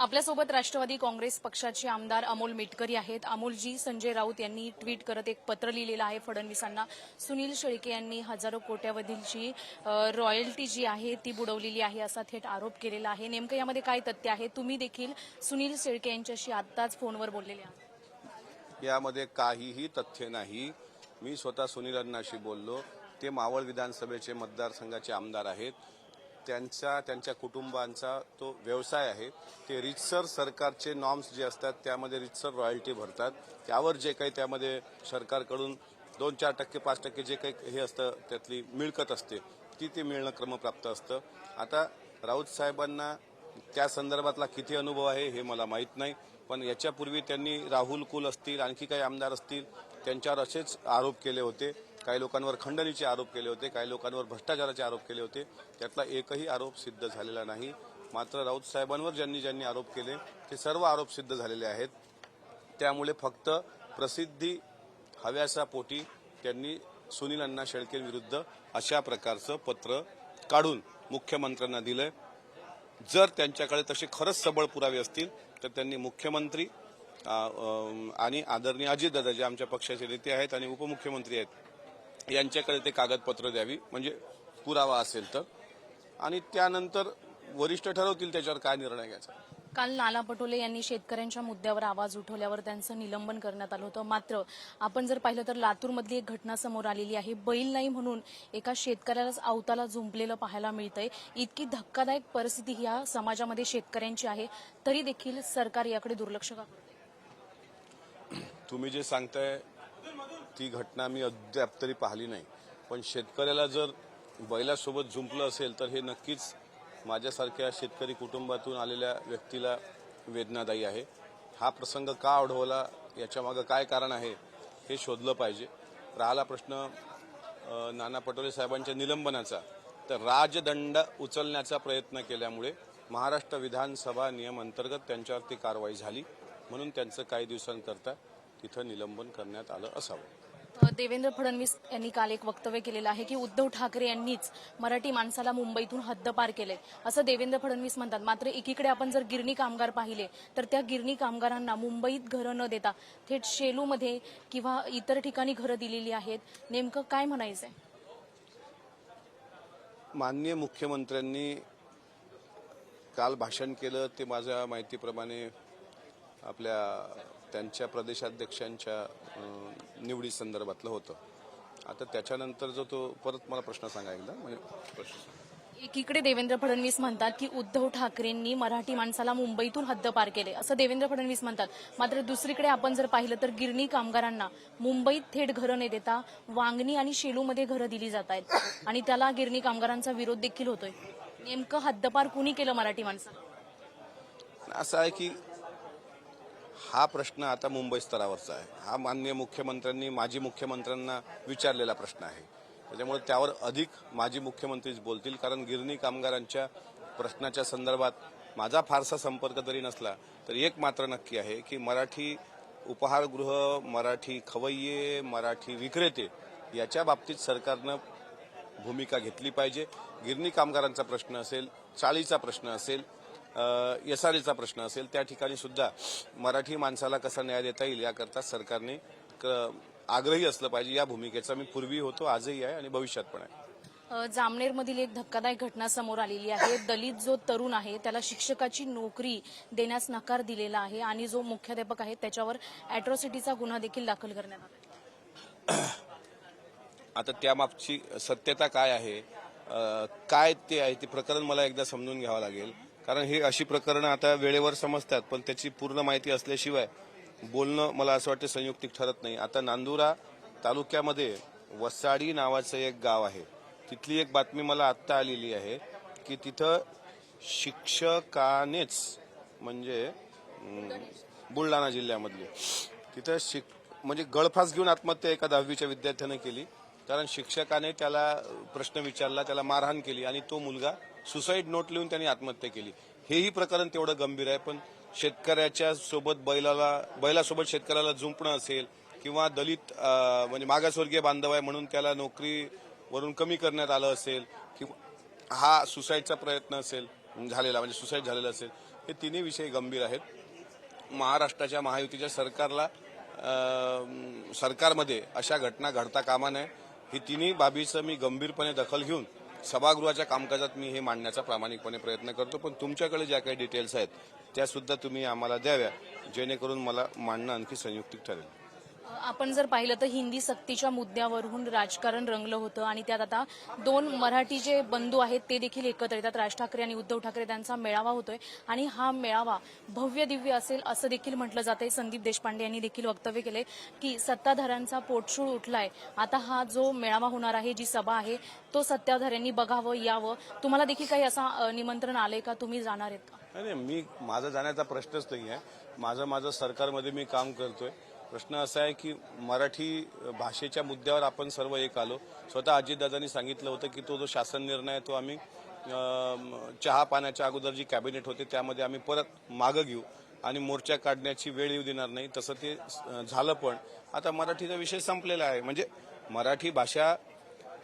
आपल्यासोबत राष्ट्रवादी काँग्रेस पक्षाचे आमदार अमोल मिटकरी आहेत. अमोलजी संजय राऊत यांनी ट्विट करत एक पत्र लिहिलेलं आहे फडणवीसांना. सुनील शेळके यांनी हजारो कोट्यावधीची रॉयल्टी जी आहे ती बुडवलेली आहे असा थेट आरोप केलेला आहे. नेमकं यामध्ये काय तथ्य आहे? तुम्ही देखील सुनील शेळके यांच्याशी आत्ताच फोनवर बोललेले आहात. यामध्ये काहीही तथ्य नाही. मी स्वतः सुनील अण्णाशी बोललो. ते मावळ विधानसभेचे मतदारसंघाचे आमदार आहेत. त्यांचा त्यांच्या कुटुंबांचा तो व्यवसाय आहे ते रितसर सरकारचे नॉर्म्स जे असतात त्यामध्ये रितसर रॉयल्टी भरतात. त्यावर जे काही त्यामध्ये सरकारकडून दोन चार टक्के पाच टक्के जे काही हे असतं त्यातली मिळकत असते ती ते मिळणं क्रमप्राप्त असतं. आता राऊत साहेबांना त्या संदर्भातला किती अनुभव आहे हे मला माहीत नाही पण याच्यापूर्वी त्यांनी राहुल कुल असतील आणखी काही आमदार असतील त्यांच्यावर असेच आरोप केले होते. काही लोकांवर खंडणीचे आरोप केले होते काही लोकांवर भ्रष्टाचाराचे आरोप केले होते. त्यातला एकही आरोप सिद्ध झालेला नाही. मात्र राऊत साहेबांवर ज्यांनी ज्यांनी आरोप केले ते सर्व आरोप सिद्ध झालेले आहेत. त्यामुळे फक्त प्रसिद्धी हव्यासा पोटी त्यांनी सुनील अण्णा शेळकेंविरुद्ध अशा प्रकारचं पत्र काढून मुख्यमंत्र्यांना दिलंय. जर त्यांच्याकडे तसे खरंच सबळ पुरावे असतील तर त्यांनी मुख्यमंत्री आणि आदरणीय अजितदादा जे आमच्या पक्षाचे नेते आहेत आणि उपमुख्यमंत्री आहेत. यांच्याकडे ते कागदपत्र द्यावी म्हणजे पुरावा असेल तर. आणि त्यानंतर वरिष्ठ ठरवतील त्याच्यावर काय निर्णय घ्यायचा. काल नाना पटोले यांनी शेतकऱ्यांच्या मुद्द्यावर आवाज उठवल्यावर त्यांचं निलंबन करण्यात आलं होतं. मात्र आपण जर पाहिलं तर लातूरमधली एक घटना समोर आलेली आहे. बैल नाही म्हणून एका शेतकऱ्यालाच अवताला झुंपलेलं पाहायला मिळतंय. इतकी धक्कादायक परिस्थिती ह्या समाजामध्ये शेतकऱ्यांची आहे. तरी देखील सरकार याकडे दुर्लक्ष का? करते तुम्ही जे सांगताय ती घटना मी अद्याप तरी पाहिली नाही. पण शेतकऱ्याला जर बैलासोबत झुंपलं असेल तर हे नक्कीच माझ्यासारख्या शेतकरी कुटुंबातून आलेल्या व्यक्तीला वेदनादायी आहे. हा प्रसंग का ओढवला याच्यामागं काय कारण आहे हे शोधलं पाहिजे. राहिला प्रश्न नाना पटोले साहेबांच्या निलंबनाचा. तर राजदंड उचलण्याचा प्रयत्न केल्यामुळे महाराष्ट्र विधानसभा नियम अंतर्गत त्यांच्यावरती कारवाई झाली. म्हणून त्यांचं काही दिवसांकरता तिथं निलंबन करण्यात आलं असावं. देवेंद्र फडणवीस यांनी काल एक वक्तव्य केलेलं आहे की उद्धव ठाकरे यांनीच मराठी माणसाला मुंबईतून हद्दपार केले असं देवेंद्र फडणवीस म्हणतात. मात्र एकीकडे आपण जर गिरणी कामगार पाहिले तर त्या गिरणी कामगारांना मुंबईत घरं न देता थेट शेलूमध्ये किंवा इतर ठिकाणी घरं दिलेली आहेत. नेमकं काय म्हणायचंय? माननीय मुख्यमंत्र्यांनी काल भाषण केलं. ते माझ्या माहितीप्रमाणे आपल्या त्यांच्या प्रदेशाध्यक्षांच्या अं, निवडी संदर्भातलं होतं. आता त्याच्यानंतर जो तो परत मला प्रश्न सांगा एकदा म्हणजे प्रश्न. एकीकडे देवेंद्र फडणवीस म्हणतात की उद्धव ठाकरेंनी मराठी माणसाला मुंबईतून हद्दपार केले असं देवेंद्र फडणवीस म्हणतात. मात्र दुसरीकडे आपण जर पाहिलं तर गिरणी कामगारांना मुंबईत थेट घरं न देता वांगणी आणि शेलूमध्ये घरं दिली जात आहेत. आणि त्याला गिरणी कामगारांचा विरोध देखील होतोय. नेमकं हद्दपार कुणी केलं मराठी माणसाला? असं आहे की हा प्रश्न आता मुंबई स्तरावरचा आहे. हा माननीय मुख्यमंत्र्यांनी माजी मुख्यमंत्र्यांना विचारलेला प्रश्न आहे. त्याच्यामुळे त्यावर अधिक माजी मुख्यमंत्रीच बोलतील कारण गिरणी कामगारांच्या प्रश्नाच्या संदर्भात माझा फारसा संपर्क जरी नसला तरी एक मात्र नक्की आहे की मराठी उपहारगृह मराठी खवय्ये मराठी विक्रेते याच्या बाबतीत सरकारनं भूमिका घेतली पाहिजे. गिरणी कामगारांचा प्रश्न असेल चाळीचा प्रश्न असेल एस आर एचा प्रश्न असेल त्या ठिकाणी सुद्धा मराठी माणसाला कसा न्याय देता येईल याकरता सरकारने आग्रही असलं पाहिजे या भूमिकेचा. मी पूर्वी होतो आजही आहे आणि भविष्यात पण आहे. जामनेरमधील एक धक्कादायक घटना समोर आलेली आहे. दलित जो तरुण आहे त्याला शिक्षकाची नोकरी देण्यास नकार दिलेला आहे आणि जो मुख्याध्यापक आहे त्याच्यावर अॅट्रॉसिटीचा गुन्हा देखील दाखल करण्यात आला. आता त्यामागची सत्यता काय आहे? काय ते आहे? ते प्रकरण मला एकदा समजून घ्यावं लागेल. कारण हे अशी प्रकरणं आता वेळेवर समजतात पण त्याची पूर्ण माहिती असल्याशिवाय बोलणं मला असं वाटतं संयुक्तिक ठरत नाही. आता नांदुरा तालुक्यामध्ये वसाडी नावाचं एक गाव आहे. तिथली एक बातमी मला आत्ता आलेली आहे की तिथं शिक्षकानेच म्हणजे बुलढाणा जिल्ह्यामधले तिथं शिक म्हणजे गळफास घेऊन आत्महत्या एका दहावीच्या विद्यार्थ्यानं केली. कारण शिक्षकाने त्याला प्रश्न विचारला त्याला मारहाण केली आणि तो मुलगा सुसाईड नोट लिहून त्यांनी आत्महत्या केली. हेही प्रकरण तेवढं गंभीर आहे पण शेतकऱ्याच्या सोबत बैलाला बैलासोबत शेतकऱ्याला जुंपणं असेल किंवा दलित म्हणजे मागासवर्गीय बांधव आहे म्हणून त्याला नोकरीवरून कमी करण्यात आलं असेल किंवा हा सुसाईडचा प्रयत्न असेल झालेला म्हणजे सुसाईड झालेला असेल हे तिन्ही विषय गंभीर आहेत. महाराष्ट्राच्या महायुतीच्या सरकारला सरकारमध्ये अशा घटना घडता कामा नये. ही तिन्ही बाबीचं मी गंभीरपणे दखल घेऊन सभागृहाच्या कामकाजात मी हे मांडण्याचा प्रामाणिकपणे प्रयत्न करतो पण तुमच्याकडे ज्या काही डिटेल्स आहेत त्यासुद्धा तुम्ही आम्हाला द्याव्या जेणेकरून मला मांडणं आणखी संयुक्तिक ठरेल. आपण जर पाहिलं तर हिंदी सक्तीच्या मुद्द्यावरून राजकारण रंगलं होतं आणि त्यात आता दोन मराठी जे बंधू आहेत ते देखील एकत्र येतात. राज ठाकरे आणि उद्धव ठाकरे त्यांचा मेळावा होतोय आणि हा मेळावा भव्य दिव्य असेल असं देखील म्हटलं जातंय. संदीप देशपांडे यांनी देखील वक्तव्य केले की सत्ताधाऱ्यांचा पोटशूळ उठलाय. आता हा जो मेळावा होणार आहे जी सभा आहे तो सत्ताधाऱ्यांनी बघावं यावं. तुम्हाला देखील काही असा निमंत्रण आलंय का? तुम्ही जाणार आहेत का? नाही, मी माझा जाण्याचा प्रश्नच नाही आहे माझं माझं सरकारमध्ये मी काम करतोय. प्रश्न असा आहे की मराठी भाषेच्या मुद्द्यावर आपण सर्व एक आलो. स्वतः अजितदादांनी सांगितलं होतं की तो जो शासन निर्णय आहे तो आम्ही चहा पाण्याच्या अगोदर जी कॅबिनेट होते त्यामध्ये आम्ही परत मागं घेऊ आणि मोर्चा काढण्याची वेळ येऊ देणार नाही. तसं ते झालं पण. आता मराठीचा विषय संपलेला आहे. म्हणजे मराठी भाषा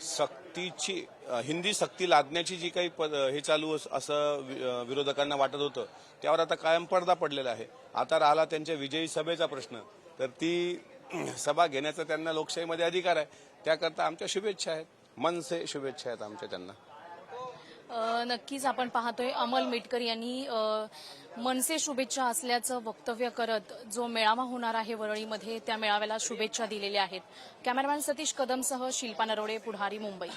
सक्तीची हिंदी सक्ती लादण्याची जी काही पद- हे चालू अस- असं वि- विरोधकांना वाटत होतं त्यावर आता कायम पडदा पडलेला आहे. आता राहिला त्यांच्या विजयी सभेचा प्रश्न. तर ती सभा घेण्याचा त्यांना लोकशाहीमध्ये अधिकार आहे. त्याकरता आमच्या शुभेच्छा आहेत. मनसे शुभेच्छा आहेत आमच्या त्यांना. नक्कीच आपण पाहतोय अमल मेटकर यांनी मनसे शुभेच्छा असल्याचं वक्तव्य करत जो मेळावा होणार आहे वरळीमध्ये त्या मेळाव्याला शुभेच्छा दिलेल्या आहेत. कॅमेरामॅन सतीश कदमसह शिल्पा नरोडे पुढारी मुंबई.